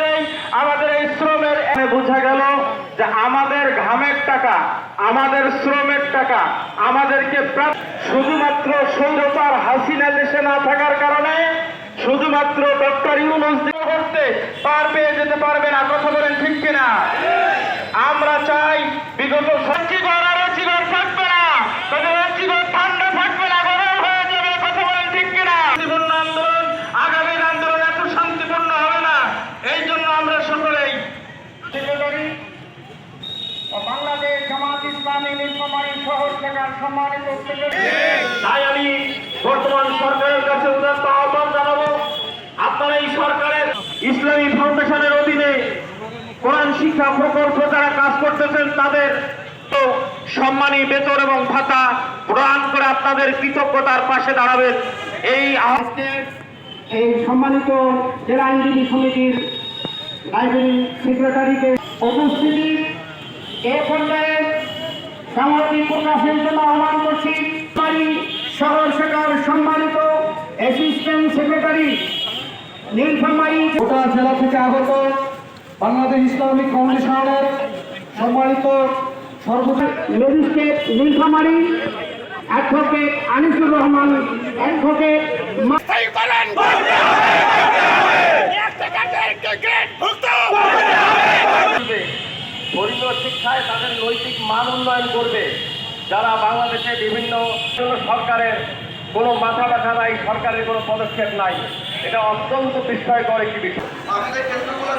দেই আমাদের এই শ্রমের বোঝা গেল যে আমাদের ঘামের টাকা, আমাদের শ্রমের টাকা, আমাদেরকে শুধুমাত্র সৌরতার হাসিনা দেশে না থাকার কারণে শুধুমাত্র ডক্টর ইউনুস করতে পার পেয়ে যেতে পারবে না। কথা বলেন ঠিক কিনা? আমরা চাই বিগত সচিগর আর চিগর থাকবে না তাদের চিগর ঠান্ডা থাকবে না গরম হয়ে যাবে কথা বলেন ঠিক কিনা শান্তিপূর্ণ আন্দোলন আগামীর আন্দোলন এত শান্তিপূর্ণ হবে না এই জন্য আমরা সকলেই সেক্রেটারি ও বাংলাদেশ জামাত ইসলামী শহর শাখার সম্মানিত তাই আমি বর্তমান সরকারের কাছে উদাত্ত আহ্বান জানাব আপনারা এই সরকারের ইসলামী ফাউন্ডেশনের অধীনে কোরআন শিক্ষা প্রকল্প যারা কাজ করতেছেন তাদের সম্মানী বেতন এবং ভাতা প্রদান করে আপনাদের কৃতজ্ঞতার পাশে দাঁড়াবেন। এই এই সম্মানিত জেলা আইনজীবী সমিতির লাইব্রেরি সেক্রেটারিকে উপস্থিতি এ পর্যায়ে সামগ্রিক প্রকাশের জন্য আহ্বান করছি শহর শাখার সম্মানিত অ্যাসিস্ট্যান্ট সেক্রেটারি নীলফামারী গোটা জেলা থেকে আগত বাংলাদেশ ইসলামিক ফাউন্ডেশনের সম্মানিত সর্বোচ্চ magistrate Nilphamari advocate Anisur Rahman advocate মা- করবে ধর্মীয় শিক্ষায় তাদের নৈতিক মান উন্নয়ন করবে। যারা বাংলাদেশে বিভিন্ন সরকারের কোনো মাথা ব্যথা নাই, সরকারের কোনো পদক্ষেপ নাই, এটা অত্যন্ত বিস্ময়কর একটি বিষয়। আমাদের কেন্দ্রগুলো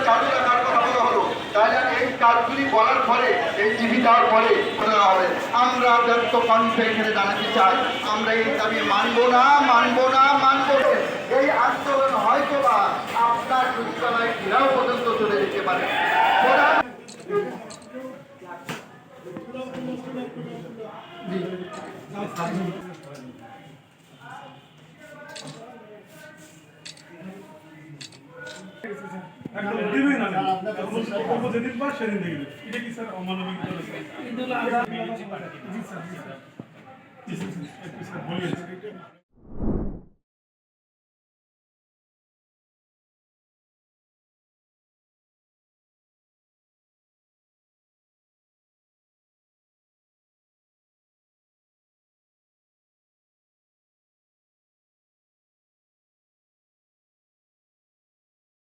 এই কাজগুলি পরে, এই শোনা হবে, আমরা এখানে চাই। আমরা এই মানবো না মানবো না, মানবো। এই হয়তো বা আপনার বিদ্যালয় ঘেরাও পর্যন্ত চলে যেতে পারে। একদম। দিবেই না কর্ম যেদিন পার সেদিন দেখবে এটা কি স্যার অমানবিক স্যার জি। স্যার বলিয়েছি